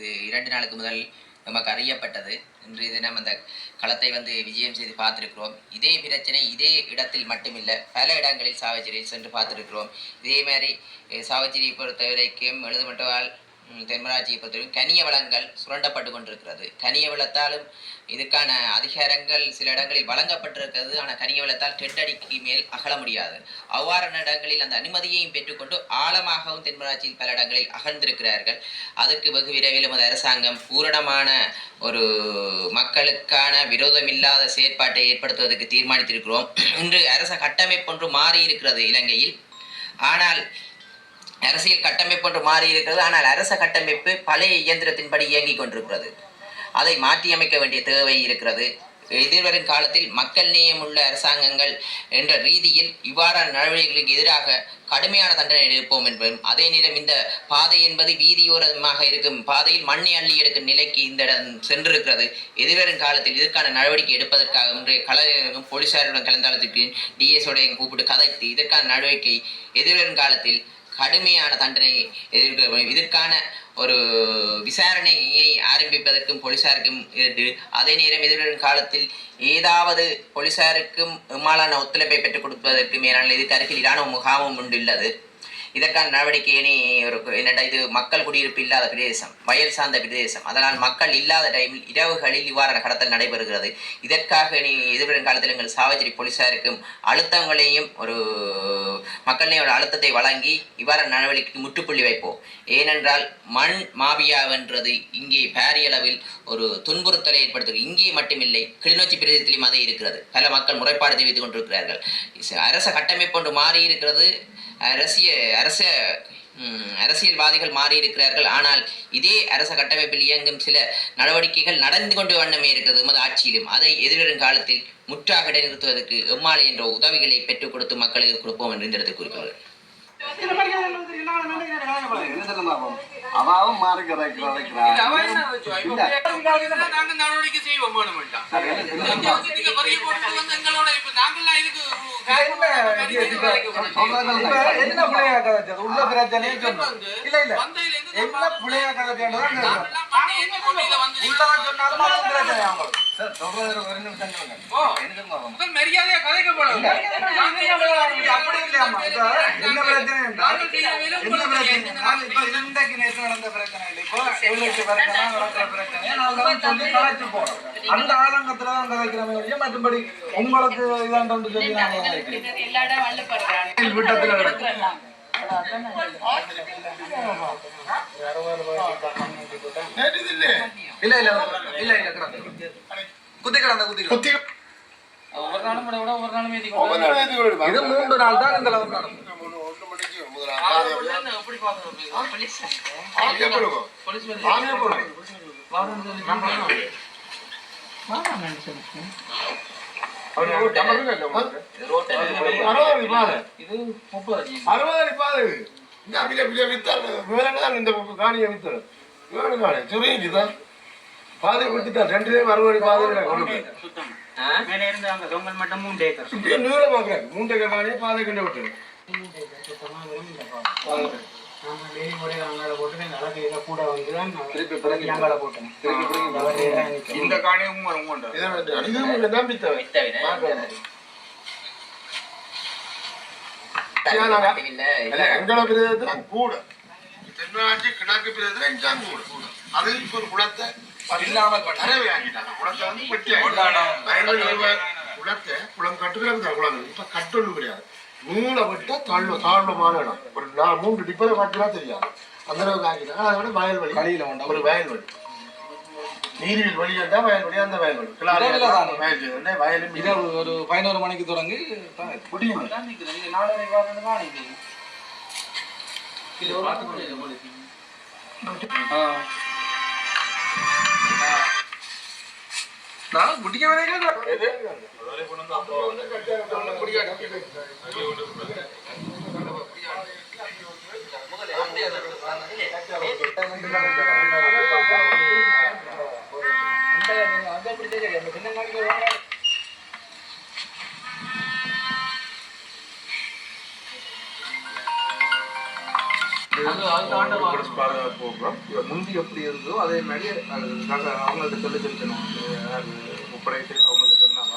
இது இரண்டு நாளுக்கு முதல் நமக்கு அறியப்பட்டது. இன்றைய தினம் அந்த களத்தை வந்து விஜயம் செய்து பார்த்திருக்கிறோம். இதே பிரச்சனை இதே இடத்தில் மட்டுமில்லை பல இடங்களில் சாவச்சேரியில் சென்று பார்த்திருக்கிறோம். இதே மாதிரி அஹ், சாவச்சேரியை பொறுத்த எழுதுமட்டவால் தென்மராட்சியை பொறுத்தவரைக்கும் கனிய வளங்கள் சுரண்டப்பட்டு கொண்டிருக்கிறது. கனிய வளத்தாலும் இதுக்கான அதிகாரங்கள் சில இடங்களில் வழங்கப்பட்டிருக்கிறது. ஆனால் கனிய வளத்தால் டெட்டடிக்கு மேல் அகல முடியாது. அவ்வாறான இடங்களில் அந்த அனுமதியையும் பெற்றுக்கொண்டு ஆழமாகவும் தென்மராட்சியில் பல இடங்களில் அகழ்ந்திருக்கிறார்கள். அதற்கு வெகு விரைவில் நமது அரசாங்கம் பூரணமான ஒரு மக்களுக்கான விரோதமில்லாத செயற்பாட்டை ஏற்படுத்துவதற்கு தீர்மானித்திருக்கிறோம். இன்று அரச கட்டமைப்பு ஒன்று மாறி இருக்கிறது இலங்கையில். ஆனால் அரசியல் கட்டமைப்பு என்று மாறி இருக்கிறது. ஆனால் அரச கட்டமைப்பு பழைய இயந்திரத்தின்படி இயங்கிக் கொண்டிருக்கிறது. அதை மாற்றியமைக்க வேண்டிய தேவை இருக்கிறது. எதிர்வரும் காலத்தில் மக்கள் நேயமுள்ள அரசாங்கங்கள் என்ற ரீதியில் இவ்வாறான நடவடிக்கைகளுக்கு எதிராக கடுமையான தண்டனை எடுப்போம் என்பதும் அதே நேரம் இந்த பாதை என்பது வீதியோரமாக இருக்கும் பாதையில் மண்ணை அள்ளி எடுக்கும் நிலைக்கு இந்த இடம் சென்றிருக்கிறது. எதிர்வரும் காலத்தில் இதற்கான நடவடிக்கை எடுப்பதற்காக இன்றைய கலைஞரும் போலீசாருடன் கலந்தாலத்துக்கு டிஎஸ்ஓடையும் கூப்பிட்டு கதைத்து இதற்கான நடவடிக்கை எதிர்வரும் காலத்தில் கடுமையான தண்டனை எதிர்க்க இதற்கான ஒரு விசாரணையை ஆரம்பிப்பதற்கும் போலீசாருக்கும் இருக்கு அதே நேரம் எதிர்வரும் காலத்தில் ஏதாவது போலீசாருக்கும் எம்மாலான ஒத்துழைப்பை பெற்றுக் கொடுப்பதற்கும் மேலான இதுக்கு அருகில் இராணுவ முகாமும் உண்டுள்ளது இதற்கான நடவடிக்கை இருக்கும் ஒரு என்னடா இது மக்கள் குடியிருப்பு இல்லாத பிரதேசம் வயல் சார்ந்த பிரதேசம். அதனால் மக்கள் இல்லாத டைமில் இரவுகளில் இவ்வாறான கடத்தல் நடைபெறுகிறது. இதற்காக இனி எதிர்வரும் காலத்தில் எங்கள் சாவச்சேரி போலீஸாருக்கும் அழுத்தங்களையும் ஒரு மக்களின் அழுத்தத்தை வழங்கி இவ்வாறான நடவடிக்கைக்கு முற்றுப்புள்ளி வைப்போம். ஏனென்றால் மண் மாபியாவென்றது இங்கே பாரியளவில் ஒரு துன்புறுத்தலை ஏற்படுத்துகிறது. இங்கே மட்டுமில்லை கிளிநொச்சி பிரதேசத்திலும் அதே இருக்கிறது. பல மக்கள் முறைப்பாடு தெரிவித்துக் கொண்டிருக்கிறார்கள். அரச கட்டமைப்பு ஒன்று மாறி இருக்கிறது அரசிய அரச அரசியல்வாதிகள் மாறி இருக்கிறார்கள் ஆனால் இதே அரச கட்டமைப்பில் இயங்கும் சில நடவடிக்கைகள் நடந்து கொண்டு வண்ணமே இருக்கிறது எமது ஆட்சியிலும் அதை எதிர்வரும் காலத்தில் முற்றாக நிறுத்துவதற்கு எம்மாளை என்ற உதவிகளை பெற்றுக் கொடுத்து மக்களுக்கு கொடுப்போம் என்று இந்த இடத்தில்? அவாவும் மாறி நடவடிக்கை செய்வோம் வேணுமெண்டா. இங்க வந்து நீங்க வரிய போட்டுட்டு வந்து எங்களோட இப்ப நாங்கெல்லாம் இதுக்கு என்ன பிள்ளையா கதைச்சது உள்ள பிரச்சனையே சொன்னோம் இல்ல இல்ல என்ன பிள்ளையா வந்து உள்ளவன் சொன்னாலும் பிரச்சனை அவங்களுக்கு சார், சொல்றது ஒரு நிமிஷம் சொல்லுங்க. ஓ. என்ன தெரியுமா அவன்? முதல் மரியாதையா கதைக்கப்படும் அப்படி இல்லையாம்மா இப்ப என்ன பிரச்சனை என்றால் என்ன பிரச்சனை என்றால் இப்ப இன்றைக்கு நேற்று நடந்த பிரச்சனை இல்லை இப்போ எவ்வளவு பிரச்சனை நடக்கிற பிரச்சனை நாங்கள் சொல்லி கலைச்சு போறோம் அந்த ஆதங்கத்துல தான் கதைக்கிறோமே ஒழிய மற்றபடி உங்களுக்கு இதான் சொல்லி நாங்கள் கதைக்கிறோம் எல்லா இடம் வள்ளப்படுறாங்க விட்டத்துல நடக்கும் இல்ல இல்ல இல்ல இல்ல கிடந்து குத்தி கிடந்த குத்தி கிடந்த ஒவ்வொரு நாளும் விட இது மூன்று நாள் தான் இந்த லெவல் நடக்கும். பாது விட்டுதான் ரெண்டு பேரும் அறுபது பாதை கொண்டு மேல இருந்து அங்க தொங்கல் மட்டும் மூணு ஏக்கர். இப்படியே நீளம் பார்க்குறேன் மூன்றரை காணியை பாதை கண்டு விட்டு இந்த காணியும் எங்களோட பிரதேசத்துல கூட. தென்னாட்சி கிழக்கு பிரதேசத்துல கூட அது ஒரு குளத்தை இல்லாமல் அறவே ஆக்கிட்டாங்க குளத்தை வந்து வெட்டி குளத்தை குளம் கட்டுக்கிறது குளம் இப்ப கட்டொன்று கிடையாது. மூளை விட்டா தாழ்வு தாழ்வமான இடம். ஒரு நான் மூன்று டிப்பரை கட்டுனா தெரியாது. அந்த அளவுக்கு ஆக்கிட்டாங்க அதை விட வயல்வெளி. கலியில உண்டா? ஒரு வயல்வெளி. நீரில் வழி இருந்தா வயல்வெளி அந்த வயல்வெளி. கிளாரி இடையில தான். வயல்வெளி வயலும் இரவு ஒரு பதினோரு மணிக்கு தொடங்கி குடியும் நாலரை நான் குடிக்க வேலைகள் முந்தி எப்படி இருந்தோ அதே மாதிரி அவங்கள்ட்ட சொல்லி தெரிஞ்சணும் ஒப்படைத்து அவங்கள்ட்ட சொன்னாங்க.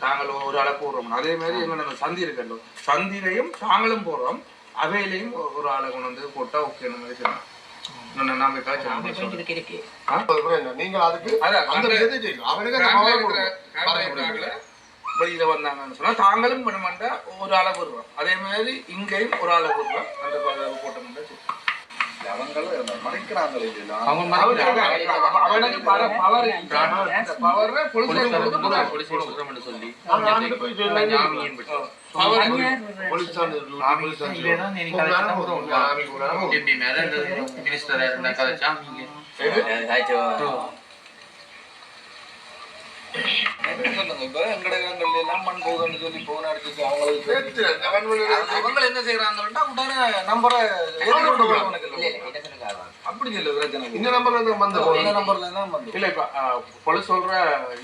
தாங்களும் ஒரு ஆளை போடுறோம் அதே மாதிரி எங்க நம்ம சந்தி இருக்கோம் சந்திலையும் தாங்களும் போடுறோம் அவையிலையும் ஒரு ஆளை கொண்டு வந்து போட்டா ஓகே மாதிரி சொன்னாங்க. நீங்க அதுக்கு அவனுக்கு வெளியில வந்தாங்கன்னு சொன்னா தாங்களும் பண்ணமாட்டா ஒரு ஆளை போடுறோம் அதே மாதிரி இங்கேயும் ஒரு ஆளை போடுறோம் அந்த போட்டோம்னா இல்லையா சொல்லுங்க இப்ப எங்கட இடங்கள்ல எல்லாம் மண் போகுதுன்னு சொல்லி போன அடிச்சு அவங்களுக்கு நேத்து அந்த வன்முறையில அவங்க என்ன செய்யறாங்கன்னா உடனே நம்பரை. அப்படி இல்ல பிரச்சனை இந்த நம்பர்ல இருந்து வந்த இந்த நம்பர்ல தான் வந்து. இல்ல இப்ப அஹ், police சொல்ற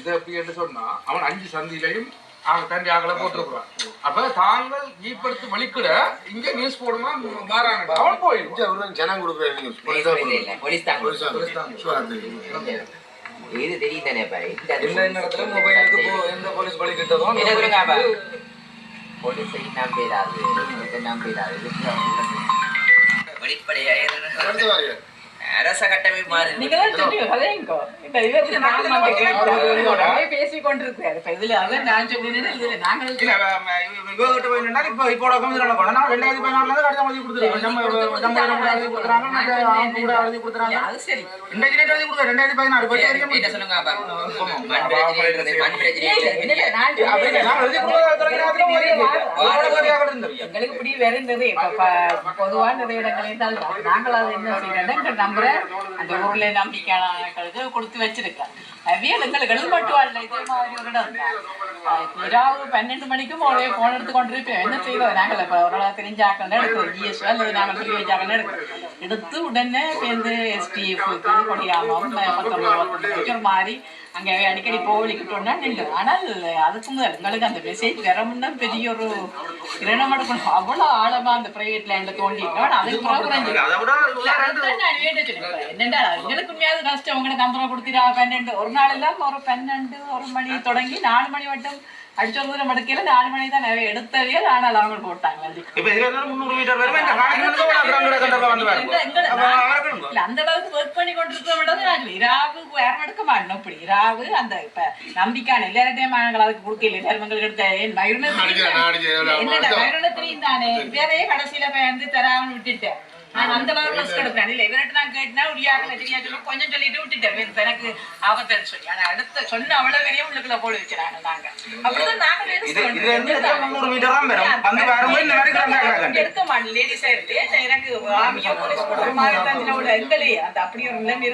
இதை என்று சொன்னா அவன் அஞ்சு சந்திலையும் அவங்க தண்டி ஆகல போட்டிருக்கிறான். அப்ப தாங்கள் ஈப்படுத்து வலிக்கிட இங்க நியூஸ் போடுமா மாறாங்க. அவன் போயிடும் ஜனம் கொடுக்குற நியூஸ் போலீஸ் போலீஸ் தான் இல்ல, இல்ல, போலீஸ் தான். போலீஸ் தான். ஷுவரா தெரியும் இது தெரியும் தானே பாரு என்ன நேரத்துல மொபைலுக்கு எந்த போலீஸ் பலி கிட்டதோ. போலீஸை நம்பிடாது நம்பிடாது. வெளிப்படையாக தான் பேசி கொண்டிருக்காரு இப்ப இதுல அவர் நான் சொன்னேன் இதுல நாங்கள் இல்ல விவேகிட்ட போய் நின்னா இப்ப இப்போ நான் ரெண்டாயிரத்தி பதினாறுல இருந்து கடிதம் எழுதி கொடுத்துருக்கேன் நம்ம நம்ம கூட எழுதி கொடுக்குறாங்க மற்ற அவங்க கூட எழுதி கொடுக்குறாங்க. அது சரி. ரெண்டாயிரத்தி ரெண்டு எழுதி கொடுக்குறேன் ரெண்டாயிரத்தி பதினாறு பற்றி வரைக்கும் என்ன சொல்லுங்க எங்களுக்கு இப்படி வருந்தது. இப்ப ப- பொதுவா நிறைய இடங்களையும் தான். நாங்கள் அதை என்ன செய்யறோம்? நம்புற அந்த ஊர்ல நம்பிக்கையாளர்களுக்கு கொடுத்து வச்சிருக்கோம் அவியல் எங்களுக்கு மட்டும் அல்ல இதே மாதிரி ஒரு இடம் தான். அஹ் இரவு பன்னெண்டு மணிக்கும் ஒரே போன் எடுத்து கொண்டிருப்போம் என்ன செய்யறோம் நாங்கள் இப்ப ஓரளவு தெரிஞ்சாக்கள் எடுக்கிறோம் ஜிஎஸ் அல்லது நாங்கள் சொல்லி வச்சாக்கள் எடுக்கிறோம் எடுத்து உடனே சேர்ந்து எஸ்டிஎஃப்க்கு கொடியாமம் பத்தொன்பது ஒரு மாதிரி அங்கே அடிக்கடி போவலிக்கிட்டோம்னா நின்று. ஆனால் அதுக்கு முதல் எங்களுக்கு அந்த மெசேஜ் வர முன்னே பெரிய ஒரு கிரணம் எடுக்கணும் அவ்வளோ ஆழமா அந்த பிரைவேட் லேண்ட்ல தோண்டிட்டோம். அதுக்கு பிறகு. என்னண்டா, எங்களுக்கு உண்மையாவது கஷ்டம் உங்களை நம்பரை கொடுத்திரா பன்னெண்டு. ஒரு நாள் எல்லாம் ஒரு பன்னெண்டு ஒரு மணி தொடங்கி நாலு மணி மட்டும் அடிச்ச தூரம் எடுக்கல நாலு மணி தான் நிறைய எடுத்தவே ஆனால் அவங்க போட்டாங்க. அந்த அளவுக்கு ஒர்க் பண்ணி கொண்டிருக்க விடாது நான் இராவு யாரும் எடுக்க மாட்டோம் இப்படி இராவு அந்த இப்ப நம்பிக்கையான எல்லார்ட்டையும் நாங்கள் அதுக்கு கொடுக்கல. எல்லாரும் எங்களுக்கு எடுத்த தானே? வேறையே கடைசியில வந்து விட்டுட்டேன். நான் அந்த அளவுக்கு ரிஸ்க் எடுப்பேன் இல்ல இவர்கிட்ட நான் கேட்டா உரியாக சொல்லி. கொஞ்சம் சொல்லிட்டு விட்டுட்டேன். எனக்கு ஆபத்துன்னு சொல்லி. ஆனா அடுத்த சொன்ன அவ்வளவு பெரிய உள்ளுக்குள்ள போல வச்சுறாங்க நாங்க. அப்படிதான் நாங்க எடுக்க மாட்டேன். லேடிஸா இருக்கு எனக்கு ஆமியா போலீஸ் எங்களே அந்த அப்படி ஒரு நிலைமை